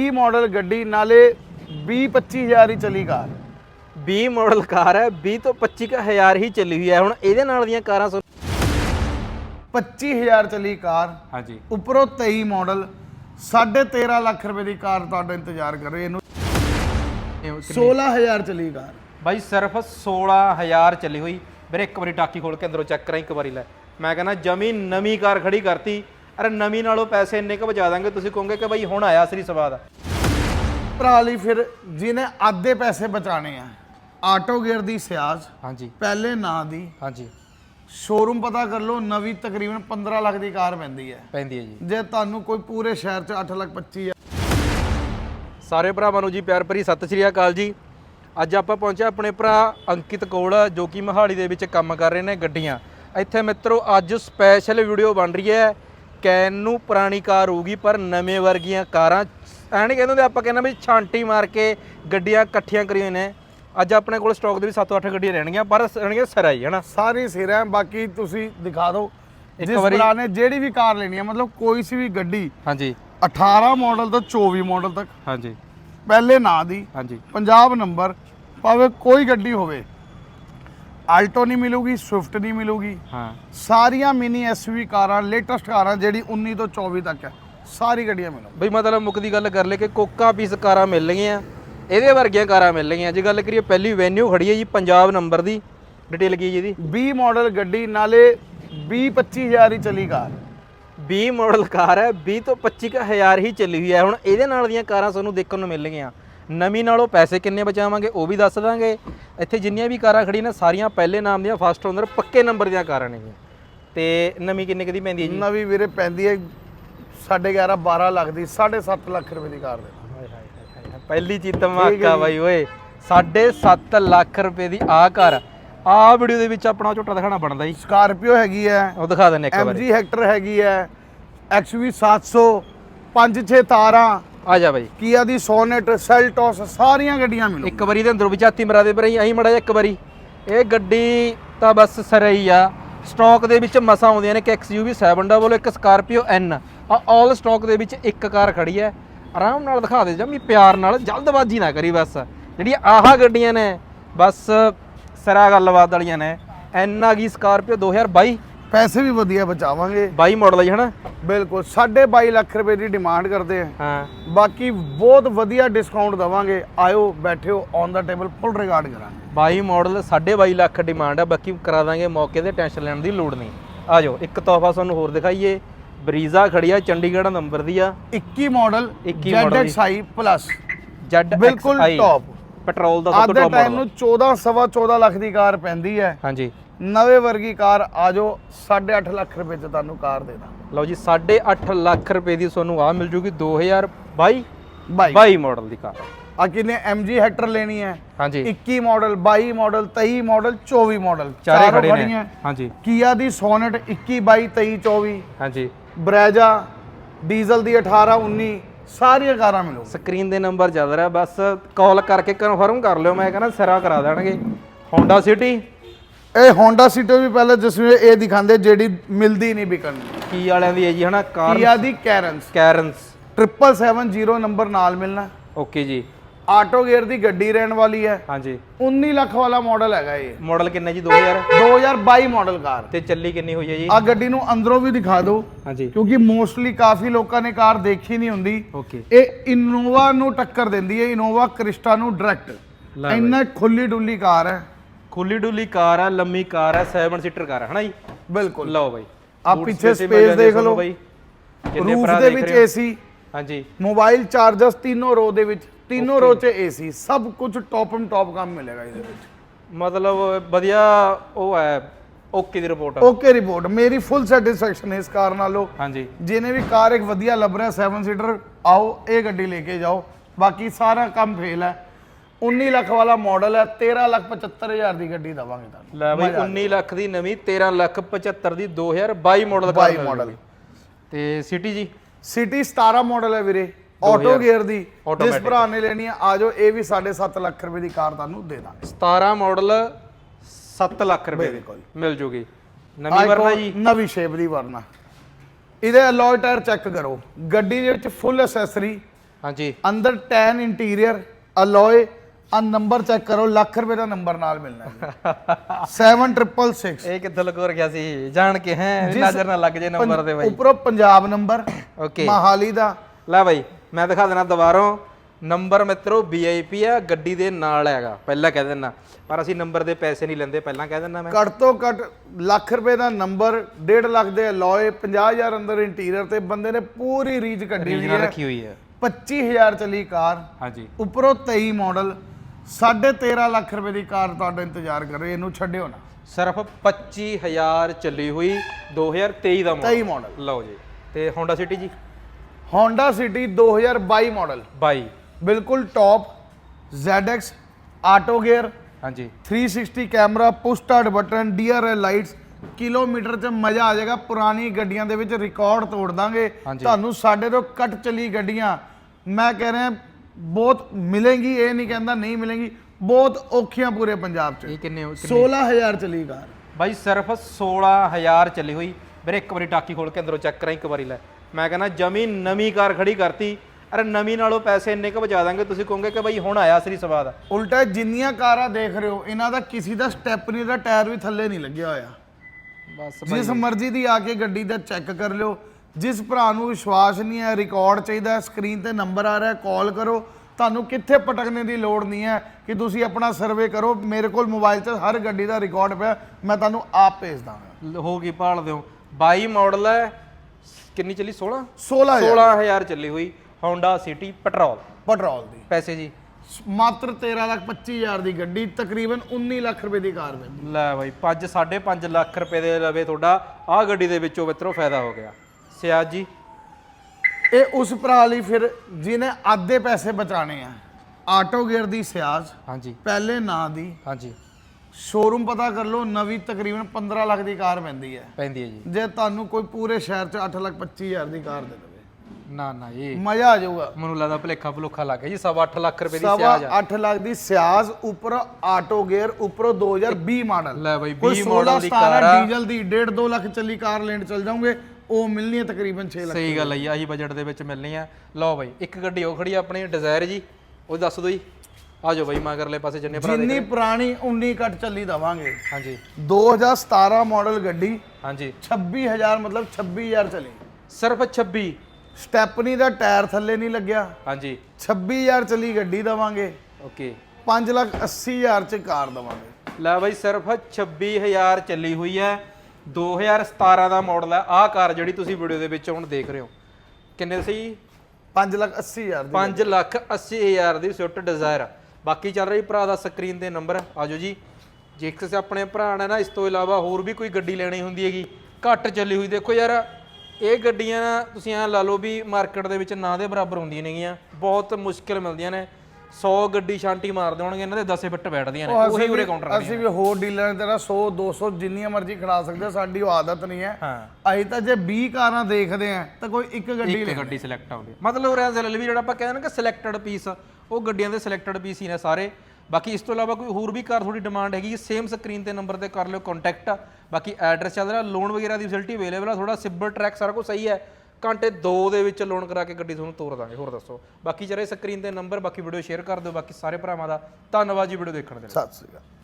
30 model ਗੱਡੀ ਨਾਲੇ 20 25000 ਹੀ ਚਲੀ ਕਾਰ। 20 ਮਾਡਲ ਕਾਰ ਹੈ 20 ਤੋਂ 25 ਕੁ ਹਜ਼ਾਰ ਹੀ ਚੱਲੀ ਹੋਈ ਹੈ। ਹੁਣ ਇਹਦੇ ਨਾਲ ਦੀਆਂ ਕਾਰਾਂ ਸੁਣ 25000 ਚਲੀ ਕਾਰ। ਹਾਂਜੀ। ਉੱਪਰੋਂ 23 ਮਾਡਲ 13.5 ਲੱਖ ਰੁਪਏ ਦੀ ਕਾਰ ਤੁਹਾਡਾ ਇੰਤਜ਼ਾਰ ਕਰ ਰਹੀ। ਹੈ ਇਹਨੂੰ 16000 ਚਲੀ ਕਾਰ। ਬਾਈ ਸਿਰਫ 16000 ਚੱਲੀ ਹੋਈ। ਵੀਰੇ ਇੱਕ ਵਾਰੀ ਟਾਕੀ ਖੋਲ ਕੇ ਅੰਦਰੋਂ ਚੈੱਕ ਕਰਾਂ ਇੱਕ ਵਾਰੀ ਲੈ। ਮੈਂ ਕਹਿੰਦਾ ਜਮੀ ਨਵੀਂ ਕਾਰ ਖੜੀ ਕਰਤੀ। ਅਰੇ ਨਵੀਂ ਨਾਲੋਂ ਪੈਸੇ ਇੰਨੇ ਕੁ ਬਚਾ ਦਾਂਗੇ ਤੁਸੀਂ ਕਹੋਗੇ ਕਿ ਬਾਈ ਹੁਣ ਆਇਆ ਅਸਲੀ ਸਵਾਦ ਭਰਾ ਲਈ ਫਿਰ ਜਿਹਨੇ ਅੱਧੇ ਪੈਸੇ ਬਚਾਣੇ ਆ ਆਟੋ ਗੇਅਰ ਦੀ ਸਿਆਜ ਹਾਂਜੀ। ਪਹਿਲੇ ਨਾਂ ਦੀ ਹਾਂਜੀ। ਸ਼ੋਰੂਮ ਪਤਾ ਕਰ ਲਓ ਨਵੀਂ ਤਕਰੀਬਨ 15 ਲੱਖ ਦੀ ਕਾਰ ਪੈਂਦੀ ਹੈ। ਪੈਂਦੀ ਹੈ ਜੀ। ਜੇ ਤੁਹਾਨੂੰ ਕੋਈ ਪੂਰੇ ਸ਼ਹਿਰ 'ਚ 8 ਲੱਖ 25 ਸਾਰੇ ਭਰਾਵਾਂ ਨੂੰ ਜੀ ਪਿਆਰ ਭਰੀ ਸਤਿ ਸ਼੍ਰੀ ਅਕਾਲ ਜੀ। ਅੱਜ ਆਪਾਂ ਪਹੁੰਚੇ ਆਪਣੇ ਭਰਾ ਅੰਕਿਤ ਕੋਲ ਜੋ ਕਿ ਮਹਾਲੀ ਦੇ ਵਿੱਚ ਕੰਮ ਕਰ ਰਹੇ ਨੇ ਗੱਡੀਆਂ। ਇੱਥੇ ਮਿੱਤਰੋ ਅੱਜ ਸਪੈਸ਼ਲ ਵੀਡੀਓ ਬਣ ਰਹੀ ਹੈ। ਕੈਨ ਨੂੰ ਪੁਰਾਣੀ ਕਾਰ ਹੋਊਗੀ ਪਰ ਨਵੇਂ ਵਰਗੀਆਂ ਕਾਰਾਂ ਐਂ ਨਹੀਂ ਕਹਿੰਦੇ ਹੁੰਦੇ ਆਪਾਂ ਕਹਿੰਦੇ ਵੀ ਛਾਂਟੀ ਮਾਰ ਕੇ ਗੱਡੀਆਂ ਇਕੱਠੀਆਂ ਕਰੀਆਂ ਨੇ। ਅੱਜ ਆਪਣੇ ਕੋਲ ਸਟਾਕ ਦੇ ਵੀ 7-8 ਗੱਡੀਆਂ ਰਹਿਣਗੀਆਂ ਪਰ ਰਹਿਣਗੀਆਂ ਸਰਾਈ ਹਨਾ? ਸਾਰੀ ਸਿਰ ਹੈ ਬਾਕੀ ਤੁਸੀਂ ਦਿਖਾ ਦਿਓ। ਇੱਕ ਜਿਸ ਵਾਰੀ- ਭਰਾ ਨੇ ਜਿਹੜੀ ਵੀ ਕਾਰ ਲੈਣੀ ਹੈ ਮਤਲਬ ਕੋਈ ਸੀ ਵੀ ਗੱਡੀ ਹਾਂਜੀ। 18 ਮਾਡਲ ਤੋਂ 24 ਮਾਡਲ ਤੱਕ। ਹਾਂਜੀ। ਪਹਿਲੇ ਨਾਂ ਦੀ ਹਾਂਜੀ। ਪੰਜਾਬ ਨੰਬਰ ਭਾਵੇਂ ਕੋਈ ਗੱਡੀ ਹੋਵੇ। ਆਲਟੋ ਨਹੀਂ ਮਿਲੂਗੀ ਸਵਿਫਟ ਨਹੀਂ ਮਿਲੂਗੀ। ਹਾਂ। ਸਾਰੀਆਂ ਮਿਨੀ ਐਸਯੂਵੀ ਕਾਰਾਂ ਲੇਟੈਸਟ ਕਾਰਾਂ ਜਿਹੜੀ 19 ਤੋਂ 24 ਤੱਕ ਹੈ ਸਾਰੀ ਗੱਡੀਆਂ ਮਿਲੂਗੀ। ਬਈ ਮਤਲਬ ਮੁੱਕਦੀ ਗੱਲ ਕਰ ਲੈ ਕਿ ਕੋਕਾ ਪੀਸ ਕਾਰਾਂ ਮਿਲ ਗਈਆਂ ਇਹਦੇ ਵਰਗੀਆਂ ਕਾਰਾਂ ਮਿਲ ਗਈਆਂ ਜੇ ਗੱਲ ਕਰੀਏ ਪਹਿਲੀ ਵੈਨਿਊ ਖੜੀ ਹੈ ਜੀ ਪੰਜਾਬ ਨੰਬਰ ਦੀ। ਡਿਟੇਲ ਕੀ ਜੀ ਇਹਦੀ? 20 ਮਾਡਲ ਗੱਡੀ ਨਾਲੇ 20 25000 ਹੀ ਚਲੀ ਕਾਰ। 20 ਮਾਡਲ ਕਾਰ ਹੈ 20 ਤੋਂ 25 ਕੁ ਹਜ਼ਾਰ ਹੀ ਚੱਲੀ ਹੋਈ ਹੈ। ਹੁਣ ਇਹਦੇ ਨਾਲ ਦੀਆਂ ਕਾਰਾਂ ਤੁਹਾਨੂੰ ਦੇਖਣ ਨੂੰ ਮਿਲਣਗੀਆਂ ਨਵੀਂ ਨਾਲੋਂ ਪੈਸੇ ਕਿੰਨੇ ਬਚਾਵਾਂਗੇ ਉਹ ਵੀ ਦੱਸ ਦਾਂਗੇ। ਇੱਥੇ ਜਿੰਨੀਆਂ ਵੀ ਕਾਰਾਂ ਖੜੀਆਂ ਨੇ ਸਾਰੀਆਂ ਪਹਿਲੇ ਨਾਮ ਦੀਆਂ ਫਸਟ ਓਨਰ ਪੱਕੇ ਨੰਬਰ ਦੀਆਂ ਕਾਰਾਂ ਨੇਗੀਆਂ ਤੇ ਨਵੀਂ ਕਿੰਨੇ ਕੁ ਦੀ ਪੈਂਦੀ ਹੈ ਜੀ? ਨਵੀਂ ਵੀਰੇ ਪੈਂਦੀ ਹੈ 11.5 12 ਲੱਖ ਦੀ 7.5 ਲੱਖ ਰੁਪਏ ਦੀ ਕਾਰ ਦੇ। ਹਾਏ ਹਾਏ ਹਾਏ ਹਾਏ। ਪਹਿਲੀ ਚੀਜ਼ ਧਮਾਕਾ ਬਾਈ ਓਏ। 7.5 ਲੱਖ ਰੁਪਏ ਦੀ ਆ ਕਾਰ। ਆ ਵੀਡੀਓ ਦੇ ਵਿੱਚ ਆਪਣਾ ਝੋਟਾ ਦਿਖਾਣਾ ਬਣਦਾ ਜੀ। ਸਕਾਰਪੀਓ ਹੈਗੀ ਹੈ। ਉਹ ਦਿਖਾ ਦਿੰਨੇ ਇੱਕ ਵਾਰੀ। ਐਮਜੀ ਹੈਕਟਰ ਹੈਗੀ ਹੈ। ਐਕਸਯੂਵੀ 700 5 6 ਤਾਰਾਂ ਆ ਜਾ ਬਾਈ। ਕੀਆ ਦੀ ਸੋਨੇਟ ਸੈਲਟੋਸ ਸਾਰੀਆਂ ਗੱਡੀਆਂ ਮਿਲੂ। ਇੱਕ ਵਾਰੀ ਦੇ ਅੰਦਰੋਂ ਵੀ ਝਾਤੀ ਮਰਾ ਦੇ ਪਰਈ ਅਹੀਂ ਮੜਾ ਇੱਕ ਵਾਰੀ। ਇਹ ਗੱਡੀ ਤਾਂ ਬਸ ਸਰਈ ਆ। ਸਟਾਕ ਦੇ ਵਿੱਚ ਮਸਾਂ ਆਉਂਦੀਆਂ ਨੇ ਕਿ XUV 700 ਇੱਕ ਸਕਾਰਪੀਓ N ਆ ਆਲ ਸਟਾਕ ਦੇ ਵਿੱਚ ਇੱਕ ਕਾਰ ਖੜੀ ਹੈ। ਆਰਾਮ ਨਾਲ ਦਿਖਾ ਦੇ ਜਮੀ ਪਿਆਰ ਨਾਲ ਜਲਦਬਾਜ਼ੀ ਨਾ ਕਰੀ ਬਸ। ਜਿਹੜੀਆਂ ਆਹ ਗੱਡੀਆਂ ਨੇ ਬਸ ਸਰਾ ਗੱਲਬਾਤ ਵਾਲੀਆਂ ਨੇ। N ਆ ਗਈ ਸਕਾਰਪੀਓ 2022 ਪੈਸੇ ਵੀ ਵਧੀਆ ਬਚਾਵਾਂਗੇ। 22 ਮਾਡਲ ਹੈ ਜੀ ਹਨਾ? ਬਿਲਕੁਲ 2.5 ਲੱਖ ਰੁਪਏ ਦੀ ਡਿਮਾਂਡ ਕਰਦੇ ਆ। ਹਾਂ। ਬਾਕੀ ਬਹੁਤ ਵਧੀਆ ਡਿਸਕਾਊਂਟ ਦਵਾਂਗੇ। ਆਇਓ ਬੈਠਿਓ ਔਨ ਦਾ ਟੇਬਲ ਫੁੱਲ ਰਿਗਾਰਡ ਕਰਾਂਗੇ। 22 ਮਾਡਲ 22.5 ਲੱਖ ਡਿਮਾਂਡ ਆ ਬਾਕੀ ਕਰਾ ਦਾਂਗੇ ਮੌਕੇ ਤੇ ਟੈਨਸ਼ਨ ਲੈਣ ਦੀ ਲੋੜ ਨਹੀਂ। ਆ ਜਾਓ ਇੱਕ ਤੋਹਫਾ ਤੁਹਾਨੂੰ ਹੋਰ ਦਿਖਾਈਏ। ਬਰੀਜ਼ਾ ਖੜੀ ਆ ਚੰਡੀਗੜ੍ਹ ਨੰਬਰ ਦੀ ਆ। 21 ਮਾਡਲ 21 model ਦੀ। ZXi ਪਲੱਸ ਜੈਡ ਬਿਲਕੁਲ top। ਪੈਟਰੋਲ ਦਾ ਸਭ ਤੋਂ ਟੌਪ ਟਾਈਮ ਮਾਡਲ ਨੂੰ 14 ਸਵਾ 14 ਲੱਖ ਦੀ ਕਾਰ ਪੈਂਦੀ ਹੈ। ਹਾਂਜੀ। ਨਵੇਂ ਵਰਗੀ ਕਾਰ ਆਜੋ 8.5 ਲੱਖ ਰੁਪਏ ਚ ਤੁਹਾਨੂੰ ਕਾਰ ਦੇ ਦਾਂਗੇ। ਲਓ ਜੀ 8.5 ਲੱਖ ਰੁਪਏ ਦੀ ਤੁਹਾਨੂੰ ਆ ਮਿਲ ਜੂਗੀ 2022 ਬਾਈ 22 ਮਾਡਲ ਦੀ ਕਾਰ। ਆ ਕਿਨੇ MG ਹੈਕਟਰ ਲੈਣੀ ਹੈ? ਹਾਂਜੀ। 21 ਮਾਡਲ 22 ਮਾਡਲ 23 ਮਾਡਲ 24 ਮਾਡਲ ਚਾਰੇ ਖੜੇ ਨੇ। ਹਾਂਜੀ। ਕੀਆ ਦੀ ਸੋਨਟ 21 22 23 24 ਹਾਂਜੀ। ਬਰੈਜਾ ਡੀਜ਼ਲ ਦੀ 18 19 ਸਾਰੀਆਂ ਕਾਰਾਂ ਮਿਲੂ ਸਕਰੀਨ ਦੇ ਨੰਬਰ ਚੱਲ ਰਿਹਾ ਬਸ ਕਾਲ ਕਰਕੇ ਕਨਫਰਮ ਕਰ ਲਿਓ ਮੈਂ ਕਹਿੰਦਾ ਸਿਰਾ ਕਰਾ ਦੇਣਗੇ। Honda City ਇਹ Honda City ਵੀ ਪਹਿਲਾਂ ਜਿਸਵੇਂ ਇਹ ਦਿਖਾਉਂਦੇ ਜਿਹੜੀ ਮਿਲਦੀ ਨਹੀਂ ਵਿਕਣ ਨੂੰ। ਕੀ ਵਾਲਿਆਂ ਦੀ ਹੈ ਜੀ ਹਨਾ? ਕਾਰ ਕੀਆ ਦੀ ਕੈਰਨਸ ਕੈਰਨਸ 770 ਨੰਬਰ ਨਾਲ ਮਿਲਣਾ। ਓਕੇ ਜੀ। ਆਟੋ ਗੇਅਰ ਦੀ ਗੱਡੀ ਰਹਿਣ ਵਾਲੀ ਹੈ। ਹਾਂਜੀ। 19 ਲੱਖ ਵਾਲਾ ਮਾਡਲ ਹੈਗਾ ਇਹ। ਮਾਡਲ ਕਿੰਨਾ ਜੀ? 2000 2022 ਮਾਡਲ ਕਾਰ ਤੇ ਚੱਲੀ ਕਿੰਨੀ ਹੋਈ ਹੈ ਜੀ? ਆ ਗੱਡੀ ਨੂੰ ਅੰਦਰੋਂ ਵੀ ਦਿਖਾ ਦਿਓ। ਹਾਂਜੀ। ਕਿਉਂਕਿ ਮੋਸਟਲੀ ਕਾਫੀ ਲੋਕਾਂ ਨੇ ਕਾਰ ਦੇਖੀ ਨਹੀਂ ਹੁੰਦੀ। ਓਕੇ ਇਹ ਇਨੋਵਾ ਨੂੰ ਟੱਕਰ ਦਿੰਦੀ ਹੈ। ਇਨੋਵਾ ਕ੍ਰਿਸਟਾ ਨੂੰ ਡਾਇਰੈਕਟ ਇੰਨਾ ਖੁੱਲੀ ਡੁੱਲੀ ਕਾਰ ਹੈ। ਖੁੱਲੀ ਡੁੱਲੀ ਕਾਰ ਆ ਲੰਮੀ ਕਾਰ ਆ 7 ਸੀਟਰ ਕਾਰ ਆ ਹਨਾ ਜੀ? ਬਿਲਕੁਲ। ਲਓ ਬਾਈ। ਆ ਪਿੱਛੇ ਜਾਂਦੀ ਦੇਖ ਲਓ। ਬਾਈ। ਰੂਫ ਭਰਾ ਦੇ ਵਿੱਚ। ਏਸੀ ਹਾਂਜੀ। ਮੋਬਾਈਲ ਚਾਰਜਰਸ ਤਿੰਨੋਂ ਰੋ ਦੇ ਵਿੱਚ ਤਿੰਨੋਂ ਰੋ 'ਚ ਏਸੀ ਸਭ ਕੁਝ ਟੌਪ ਐਂਡ ਟੌਪ ਕੰਮ ਮਿਲੇਗਾ ਇਹਦੇ ਵਿੱਚ। ਮਤਲਬ ਵਧੀਆ ਉਹ ਹੈ ਓਕੇ ਦੀ ਰਿਪੋਰਟ ਓਕੇ ਰਿਪੋਰਟ ਮੇਰੀ ਫੁੱਲ ਸੈਟੀਸਫੈਕਸ਼ਨ ਇਸ ਕਾਰ ਨਾਲੋਂ। ਹਾਂਜੀ। ਜਿਹਨੇ ਵੀ ਕਾਰ ਇੱਕ ਵਧੀਆ ਲੱਭ ਰਿਹਾ 7 ਸੀਟਰ ਆਓ ਇਹ ਗੱਡੀ ਲੈ ਕੇ ਜਾਓ। ਬਾਕੀ ਸਾਰਾ ਕੰਮ ਫੇਲ ਹੈ। 19 ਲੱਖ ਵਾਲਾ ਮਾਡਲ ਹੈ 13 ਲੱਖ 75 ਹਜ਼ਾਰ ਦੀ ਗੱਡੀ ਦਵਾਂਗੇ ਤੁਹਾਨੂੰ। ਲੈ ਬਾਈ 19 ਲੱਖ ਦੀ ਨਵੀਂ 13 ਲੱਖ 75 ਦੀ 2022 ਮਾਡਲ ਕਾਰ 22 ਮਾਡਲ ਤੇ ਸਿਟੀ ਜੀ? ਸਿਟੀ 17 ਮਾਡਲ ਹੈ ਵੀਰੇ ਆਟੋ ਗੇਅਰ ਦੀ। ਜਿਸ। ਭਰਾ ਨੇ ਲੈਣੀ ਆ ਜਾਓ ਇਹ ਵੀ 7.5 ਲੱਖ ਰੁਪਏ ਦੀ ਕਾਰ ਤੁਹਾਨੂੰ ਦੇ ਦਾਂਗੇ। 17 ਮਾਡਲ 7 ਲੱਖ ਰੁਪਏ ਦੀ। ਮਿਲ ਜੂਗੀ। ਨਵੀਂ ਵਰਨਾ ਜੀ? ਨਵੀਂ ਸ਼ੇਪ ਦੀ ਵਰਨਾ। ਇਹਦੇ ਅਲੋਏ ਟਾਇਰ ਚੈੱਕ ਕਰੋ। ਗੱਡੀ ਦੇ ਵਿੱਚ ਫੁੱਲ ਐਸੈਸਰੀ ਹਾਂਜੀ। ਅੰਦਰ ਟੈਨ ਇੰਟੀਰੀਅਰ ਅਲੋਏ ਆ ਨੰਬਰ ਚੈੱਕ ਕਰੋ ਲੱਖ ਰੁਪਏ ਦਾ ਨੰਬਰ ਨਾਲ ਮਿਲਣਾ ਹੈ 7666 ਇਹ ਕਿੱਥੋਂ ਲਗੋ ਗਿਆ ਸੀ? ਜਾਣ ਕੇ ਹੈ ਨਜ਼ਰ ਨਾ ਲੱਗ ਜੇ ਨੰਬਰ ਦੇ ਬਾਈ। ਉੱਪਰੋਂ ਪੰਜਾਬ ਨੰਬਰ ਓਕੇ। ਮਹਾਲੀ ਦਾ। ਲੈ ਬਾਈ ਮੈਂ ਦਿਖਾ ਦੇਣਾ ਦੁਬਾਰੋਂ। ਨੰਬਰ ਮਿੱਤਰੋ ਵੀਆਈਪੀ ਆ ਗੱਡੀ ਦੇ ਨਾਲ ਹੈਗਾ ਪਹਿਲਾਂ ਕਹਿ ਦਿੰਨਾ ਪਰ ਅਸੀਂ ਨੰਬਰ ਦੇ ਪੈਸੇ ਨਹੀਂ ਲੈਂਦੇ ਪਹਿਲਾਂ ਕਹਿ ਦਿੰਨਾ ਮੈਂ। ਘੱਟ ਤੋਂ ਘੱਟ ਲੱਖ ਰੁਪਏ ਦਾ ਨੰਬਰ 1.5 ਲੱਖ ਦੇ ਅਲੋਏ 50000 ਅੰਦਰ ਇੰਟੀਰੀਅਰ ਤੇ ਬੰਦੇ ਨੇ ਪੂਰੀ ਰੀਚ ਕੱਢੀ ਹੋਈ ਰੀਜਨਲ ਹੈ। ਰੱਖੀ ਹੋਈ ਹੈ। 25000 ਚਲੀ ਕਾਰ ਹਾਂਜੀ। ਉੱਪਰੋਂ 23 ਮਾਡਲ 13.5 ਲੱਖ ਰੁਪਏ ਦੀ ਕਾਰ ਤੁਹਾਡਾ ਇੰਤਜ਼ਾਰ ਕਰ ਰਹੀ ਹੈ ਇਹਨੂੰ ਛੱਡਿਓ ਨਾ। ਸਿਰਫ 25000 ਚੱਲੀ ਹੋਈ 2023 ਦਾ 23 ਮਾਡਲ ਮਾਡਲ ਲਓ ਜੀ ਤੇ Honda City ਜੀ? Honda City 2022 ਮਾਡਲ 22 ਬਿਲਕੁਲ ਟੌਪ ZX ਆਟੋ ਗੇਅਰ ਹਾਂਜੀ। 360 camera push start button DRL lights kilometre 'ਚ ਮਜ਼ਾ ਆ ਜਾਏਗਾ ਪੁਰਾਣੀ ਗੱਡੀਆਂ ਦੇ ਵਿੱਚ ਰਿਕਾਰਡ ਤੋੜ ਦਾਂਗੇ। ਤੁਹਾਨੂੰ ਸਾਡੇ ਤੋਂ ਕੱਟ ਚਲੀ ਗੱਡੀਆਂ। ਮੈਂ ਕਹਿ ਰਿਹਾ ਬਹੁਤ ਮਿਲੇਗੀ ਇਹ ਨਹੀਂ ਕਹਿੰਦਾ ਨਹੀਂ ਮਿਲੇਗੀ ਬਹੁਤ ਔਖੀਆਂ ਪੂਰੇ ਪੰਜਾਬ 'ਚ। ਇਹ ਕਿੰਨੇ 16000 ਚਲੀ ਕਾਰ ਬਾਈ ਸਿਰਫ 16000 ਚੱਲੀ ਹੋਈ। ਵੀਰੇ ਇੱਕ ਵਾਰੀ ਟਾਕੀ ਖੋਲ ਕੇ ਅੰਦਰੋਂ ਚੈੱਕ ਕਰਾਂ ਇੱਕ ਵਾਰੀ ਲੈ। ਮੈਂ ਕਹਿੰਦਾ ਜਮੀ ਨਵੀਂ ਕਾਰ ਖੜੀ ਕਰਤੀ। ਅਰੇ ਨਵੀਂ ਨਾਲੋਂ ਪੈਸੇ ਇੰਨੇ ਕੁ ਬਚਾ ਦਾਂਗੇ। ਤੁਸੀਂ ਕਹੋਗੇ ਕਿ ਬਾਈ ਹੁਣ ਆਇਆ ਅਸਲੀ ਸਵਾਦ। ਉਲਟਾ ਜਿੰਨੀਆਂ ਕਾਰਾਂ ਦੇਖ ਰਹੇ ਹੋ ਇਹਨਾਂ ਦਾ ਕਿਸੇ ਦਾ ਸਟੈਪਨੀ ਦਾ ਟਾਇਰ ਵੀ ਥੱਲੇ ਨਹੀਂ ਲੱਗਿਆ ਹੋਇਆ। ਬਸ ਜਿਸ ਮਰਜ਼ੀ ਦੀ ਆ ਕੇ ਗੱਡੀ ਦਾ ਚੈੱਕ ਕਰ ਲਿਓ। ਜਿਸ ਭਰਾ ਨੂੰ ਵਿਸ਼ਵਾਸ ਨਹੀਂ ਹੈ ਰਿਕਾਰਡ ਚਾਹੀਦਾ ਹੈ ਸਕਰੀਨ ਤੇ ਨੰਬਰ ਆ ਰਿਹਾ ਕਾਲ ਕਰੋ। ਤੁਹਾਨੂੰ ਕਿੱਥੇ ਪਟਕਣੇ ਦੀ ਲੋੜ ਨਹੀਂ ਹੈ ਕਿ ਤੁਸੀਂ ਆਪਣਾ ਸਰਵੇ ਕਰੋ। ਮੇਰੇ ਕੋਲ ਮੋਬਾਈਲ 'ਚ ਹਰ ਗੱਡੀ ਦਾ ਰਿਕਾਰਡ ਪਿਆ ਮੈਂ ਤੁਹਾਨੂੰ ਆਪ ਭੇਜ ਦਾਂਗਾ। ਹੋ ਗਈ ਭਾਲ ਦਿਓ। 22 ਮਾਡਲ ਹੈ ਕਿੰਨੀ ਚੱਲੀ? 16 16000 16000 ਚੱਲੀ ਹੋਈ Honda City ਪੈਟਰੋਲ ਪੈਟਰੋਲ ਦੀ। ਪੈਸੇ ਜੀ। ਮਾਤਰ 13 ਲੱਖ 25000 ਦੀ ਗੱਡੀ ਤਕਰੀਬਨ 19 ਲੱਖ ਰੁਪਏ ਦੀ ਕਾਰ ਪੈਂਦੀ ਲੈ ਬਾਈ 5 5.5 ਲੱਖ ਰੁਪਏ ਦੇ ਲਵੇ ਤੁਹਾਡਾ। ਆਹ ਗੱਡੀ ਦੇ ਵਿੱਚੋਂ ਮਿੱਤਰੋ ਫਾਇਦਾ ਹੋ ਗਿਆ। ਸਿਆਜ ਜੀ। ਇਹ ਉਸ ਭਰਾ ਲਈ ਫਿਰ ਜਿਹਨੇ ਆਧੇ ਪੈਸੇ ਬਚਾਣੇ ਆ। ਆਟੋ ਗੇਅਰ ਦੀ ਸਿਆਜ ਹਾਂਜੀ। ਪਹਿਲੇ ਨਾਂ ਦੀ। ਹਾਂਜੀ। ਸ਼ੋਰੂਮ ਪਤਾ ਕਰ ਲਓ ਨਵੀਂ ਤਕਰੀਬਨ 15 ਲੱਖ ਦੀ ਕਾਰ ਪੈਂਦੀ ਹੈ। ਪੈਂਦੀ ਹੈ ਜੀ। ਜੇ ਤੁਹਾਨੂੰ ਕੋਈ ਪੂਰੇ ਸ਼ਹਿਰ 'ਚ 8 ਲੱਖ 25 ਹਜ਼ਾਰ ਦੀ ਕਾਰ ਦੇ ਦੇਵੇ। ਨਾ ਨਾ ਇਹ ਮਜ਼ਾ ਆ ਜਾਊਗਾ। ਮੈਨੂੰ ਲੱਗਦਾ ਭਲੇਖਾ ਭੁਲੇਖਾ ਲੱਗ ਗਿਆ ਜੀ ਸਵਾ ਅੱਠ ਲੱਖ ਰੁਪਏ ਦੀ ਸਵਾ ਸਿਆਜ ਆ। 8 ਲੱਖ ਦੀ ਸਿਆਜ਼ ਉੱਪਰ ਆਟੋ ਗੇਅਰ ਉੱਪਰੋਂ 2020 ਮਾਡਲ। ਲੈ ਬਾਈ ਕੋਈ 20 16 ਮਾਡਲ ਦੀ 17 ਕਾਰ ਆ। ਡੀਜ਼ਲ ਦੀ 1.5 2 ਲੱਖ ਚੱਲੀ ਕਾਰ ਲੈਣ ਚਲ ਜਾਓਗੇ। ਉਹ ਮਿਲਣੀ ਹੈ ਤਕਰੀਬਨ 6 ਲੱਖ ਸਹੀ ਗੱਲ ਹੈ ਜੀ ਆਹੀ ਬਜਟ ਦੇ ਵਿੱਚ ਮਿਲਣੀ ਆ। ਲਓ ਬਾਈ ਇੱਕ ਗੱਡੀ ਉਹ ਖੜੀ ਆ ਆਪਣੀ ਡਿਜ਼ਾਇਰ ਜੀ। ਉਹ ਦੱਸ ਦਿਓ ਜੀ। ਆ ਜਾਓ ਬਾਈ ਮਗਰਲੇ ਪਾਸੇ ਜਿੰਨੇ ਭਰਾ ਜਿੰਨੀ ਪੁਰਾਣੀ 19 ਕੱਟ ਚੱਲੀ ਦਵਾਂਗੇ। ਹਾਂਜੀ। 2017 ਮਾਡਲ ਗੱਡੀ ਹਾਂਜੀ। 26000 ਮਤਲਬ 26000 ਚਲੀ। ਸਿਰਫ 26 ਸਟੈਪਨੀ ਦਾ ਟਾਇਰ ਥੱਲੇ ਨਹੀਂ ਲੱਗਿਆ। ਹਾਂਜੀ। 26000 ਚਲੀ ਗੱਡੀ ਦਵਾਂਗੇ। ਓਕੇ। 5 ਲੱਖ 80000 ਚ ਕਾਰ ਦਵਾਂਗੇ। ਲੈ ਬਾਈ ਸਿਰਫ 26000 ਚੱਲੀ ਹੋਈ ਹੈ। 2017 ਦਾ ਮਾਡਲ ਹੈ। ਆਹ ਕਾਰ ਜਿਹੜੀ ਤੁਸੀਂ ਵੀਡੀਓ ਦੇ ਵਿੱਚ ਹੁਣ ਦੇਖ ਰਹੇ ਹੋ। ਕਿੰਨੇ ਸੀ 5 ਲੱਖ 80000 ਦੀ 5 ਲੱਖ 80 ਹਜ਼ਾਰ ਦੀ ਸਵਿਫਟ ਡਿਜ਼ਾਇਰ ਬਾਕੀ ਚੱਲ ਰਹੀ ਭਰਾ ਦਾ ਸਕਰੀਨ ਤੇ ਨੰਬਰ ਆਜੋ ਜੀ। ਜੇ ਕਿਸੇ ਆਪਣੇ ਭਰਾ ਨੇ ਨਾ ਇਸ ਤੋਂ ਇਲਾਵਾ ਹੋਰ ਵੀ ਕੋਈ ਗੱਡੀ ਲੈਣੀ ਹੁੰਦੀ ਹੈਗੀ। ਘੱਟ ਚੱਲੀ ਹੋਈ। ਦੇਖੋ ਯਾਰ ਇਹ ਗੱਡੀਆਂ ਤੁਸੀਂ ਐ ਲਾ ਲਓ ਵੀ ਮਾਰਕੀਟ ਦੇ ਵਿੱਚ ਨਾ ਦੇ ਬਰਾਬਰ ਹੁੰਦੀਆਂ ਨੇਗੀਆਂ। ਬਹੁਤ ਮੁਸ਼ਕਿਲ ਮਿਲਦੀਆਂ ਨੇ। 100 ਗੱਡੀ ਛਾਂਟੀ ਮਾਰਦੇ ਹੋਣਗੇ ਇਹਨਾਂ ਦੇ 10 ਫਿੱਟ ਬੈਠਦੀਆਂ ਨੇ ਉਹੀ ਉਰੇ ਕਾਊਂਟਰ ਅਸੀਂ ਵੀ ਹੋਰ ਡੀਲਰ ਤੇਰਾ 100 200 ਜਿੰਨੀਆਂ ਮਰਜ਼ੀ ਖੜਾ ਸਕਦੇ ਹਾਂ, ਸਾਡੀ ਉਹ ਆਦਤ ਨਹੀਂ ਹੈ। ਅਸੀਂ ਤਾਂ ਜੇ 20 ਕਾਰਾਂ ਦੇਖਦੇ ਆ ਤਾਂ ਕੋਈ ਇੱਕ ਗੱਡੀ ਇੱਕ ਗੱਡੀ ਸਿਲੈਕਟ ਆਉਂਦੀ। ਮਤਲਬ ਰੈਜ਼ਲ ਵੀ ਜਿਹੜਾ ਆਪਾਂ ਕਹਿੰਦੇ ਨਾ ਕਿ ਸਿਲੈਕਟਡ ਪੀਸ ਉਹ ਗੱਡੀਆਂ ਦੇ ਸਿਲੈਕਟਡ ਪੀਸ ਹੀ ਨੇ ਸਾਰੇ। ਬਾਕੀ ਇਸ ਤੋਂ ਇਲਾਵਾ ਕੋਈ ਹੋਰ ਵੀ ਕਾਰ ਥੋੜੀ ਡਿਮਾਂਡ ਹੈਗੀ ਸੇਮ ਸਕਰੀਨ ਤੇ ਨੰਬਰ ਤੇ ਕਰ ਲਿਓ ਕੰਟੈਕਟ ਬਾਕੀ ਐਡਰੈਸ ਚੱਲ ਰਿਹਾ ਲੋਨ ਵਗੈਰਾ ਦੀ ਫੈਸਿਲਿਟੀ ਅਵੇਲੇਬਲ ਆ ਥੋੜਾ ਸਿਬਲ ਟਰੈਕ ਸਾਰਾ ਕੁਝ ਸਹੀ ਹੈ। ਘੰਟੇ 2 ਦੇ ਵਿੱਚ ਲੋਨ ਕਰਾ ਕੇ ਗੱਡੀ ਤੁਹਾਨੂੰ ਤੋਰ ਦਾਂਗੇ। ਹੋਰ ਦੱਸੋ। ਬਾਕੀ ਚਰੇ ਸਕਰੀਨ ਤੇ ਨੰਬਰ ਬਾਕੀ ਵੀਡੀਓ ਸ਼ੇਅਰ ਕਰ ਦਿਓ। ਬਾਕੀ ਸਾਰੇ ਭਰਾਵਾਂ ਦਾ ਧੰਨਵਾਦ ਜੀ ਵੀਡੀਓ ਦੇਖਣ ਦੇ ਲਈ। ਸਤਿ ਸ੍ਰੀ ਅਕਾਲ।